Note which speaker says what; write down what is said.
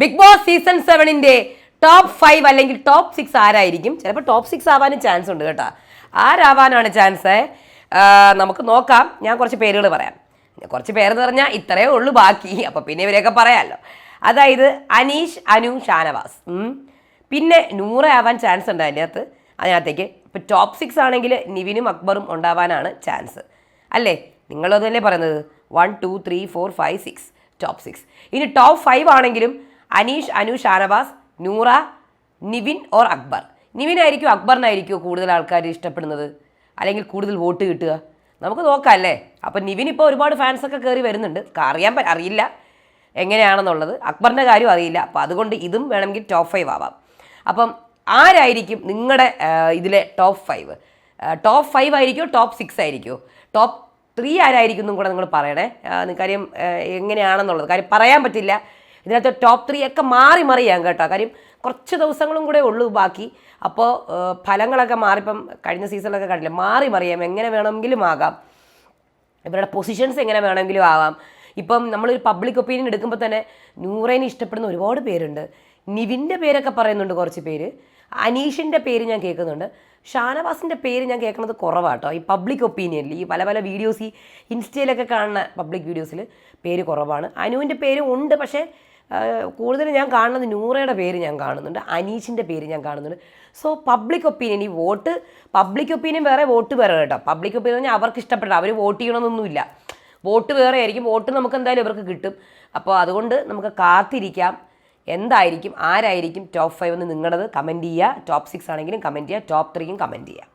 Speaker 1: Big Boss season സെവനിന്റെ top five അല്ലെങ്കിൽ top six ആരായിരിക്കും? ചിലപ്പോൾ ടോപ്പ് സിക്സ് ആവാനും ചാൻസ് ഉണ്ട് കേട്ടോ. ആരാവാനാണ് ചാൻസ് നമുക്ക് നോക്കാം. ഞാൻ കുറച്ച് പേരുകൾ പറയാം. കുറച്ച് പേരെന്ന് പറഞ്ഞാൽ ഇത്രയേ ഉള്ളൂ ബാക്കി. അപ്പോൾ പിന്നെ ഇവരെയൊക്കെ പറയാമല്ലോ അതായത് അനീഷ് അനു ഷാനവാസ്. പിന്നെ നൂറ ആവാൻ ചാൻസ് ഉണ്ട് അതിനകത്ത് അതിനകത്തേക്ക് ഇപ്പം ടോപ്പ് സിക്സ് ആണെങ്കിൽ നിവിനും അക്ബറും ഉണ്ടാവാനാണ് ചാൻസ് അല്ലേ? നിങ്ങളതല്ലേ പറയുന്നത്? One two three four five six top six ഇനി ടോപ്പ് ഫൈവ് ആണെങ്കിലും അനീഷ് അനു ഷാനവാസ് നൂറ നിവിൻ ഓർ അക്ബർ? നിവിനായിരിക്കും അക്ബറിനായിരിക്കുമോ കൂടുതൽ ആൾക്കാർ ഇഷ്ടപ്പെടുന്നത്? അല്ലെങ്കിൽ കൂടുതൽ വോട്ട് കിട്ടുക? നമുക്ക് നോക്കാം അല്ലേ? അപ്പം നിവിൻ ഇപ്പോൾ ഒരുപാട് ഫാൻസൊക്കെ കയറി വരുന്നുണ്ട്. അറിയാൻ അറിയില്ല. എങ്ങനെയാണെന്നുള്ളത്. അക്ബറിന്റെ കാര്യം അറിയില്ല. അപ്പോൾ അതുകൊണ്ട് ഇതും വേണമെങ്കിൽ ടോപ്പ് ഫൈവ് ആവാം. അപ്പം ആരായിരിക്കും നിങ്ങളുടെ ഇതിലെ ടോപ്പ് ഫൈവ് ടോപ്പ് ഫൈവ് ആയിരിക്കുമോ ടോപ്പ് സിക്സ് ആയിരിക്കുമോ ടോപ്പ് ത്രീ ആരായിരിക്കും എന്നും കൂടെ നിങ്ങൾ പറയണേ. കാര്യം എങ്ങനെയാണെന്നുള്ളത്. കാര്യം പറയാൻ പറ്റില്ല. ഇതിനകത്ത് ടോപ്പ് ത്രീ ഒക്കെ മാറി മറിയാം കേട്ടോ. കാര്യം കുറച്ച് ദിവസങ്ങളും കൂടെ ഉള്ളൂ ബാക്കി. അപ്പോൾ ഫലങ്ങളൊക്കെ മാറിപ്പം കഴിഞ്ഞ സീസണിലൊക്കെ കണ്ടില്ല? മാറി മറിയാം എങ്ങനെ വേണമെങ്കിലും ആകാം. ഇവരുടെ പൊസിഷൻസ് എങ്ങനെ വേണമെങ്കിലും ആവാം. ഇപ്പം നമ്മളൊരു പബ്ലിക് ഒപ്പീനിയൻ എടുക്കുമ്പോൾ തന്നെ നൂറേനെ ഇഷ്ടപ്പെടുന്ന ഒരുപാട് പേരുണ്ട്. നിവിന്റെ പേരൊക്കെ പറയുന്നുണ്ട് കുറച്ച് പേര്. അനീഷിന്റെ പേര് ഞാൻ കേൾക്കുന്നുണ്ട്. ഷാനവാസിന്റെ പേര് ഞാൻ കേൾക്കുന്നത് കുറവാട്ടോ. ഈ പബ്ലിക് ഒപ്പീനിയനിൽ ഈ പല പല വീഡിയോസ് ഈ ഇൻസ്റ്റയിലൊക്കെ കാണുന്ന പബ്ലിക് വീഡിയോസിൽ പേര് കുറവാണ്. അനുവിന്റെ പേര് ഉണ്ട് പക്ഷേ കൂടുതൽ ഞാൻ കാണുന്നത് നൂറയുടെ പേര് ഞാൻ കാണുന്നുണ്ട് അനീഷിന്റെ പേര് ഞാൻ കാണുന്നുണ്ട്. സോ പബ്ലിക് ഒപ്പീനിയൻ ഈ വോട്ട് പബ്ലിക് ഒപ്പീനിയൻ വേറെ വോട്ട് വേറെ കേട്ടോ. പബ്ലിക് ഒപ്പീനിയൻ പറഞ്ഞാൽ അവർക്ക് ഇഷ്ടപ്പെട്ട അവർ വോട്ട് ചെയ്യണമെന്നൊന്നുമില്ല. വോട്ട് വേറെ ആയിരിക്കും വോട്ട് നമുക്ക് എന്തായാലും ഇവർക്ക് കിട്ടും. അപ്പോൾ അതുകൊണ്ട് നമുക്ക് കാത്തിരിക്കാം. എന്തായിരിക്കും ആരായിരിക്കും ടോപ്പ് ഫൈവ് എന്ന് നിങ്ങളത് കമന്റ് ചെയ്യുക ടോപ്പ് സിക്സ് ആണെങ്കിലും കമന്റ് ചെയ്യുക ടോപ്പ് ത്രീയും കമന്റ് ചെയ്യുക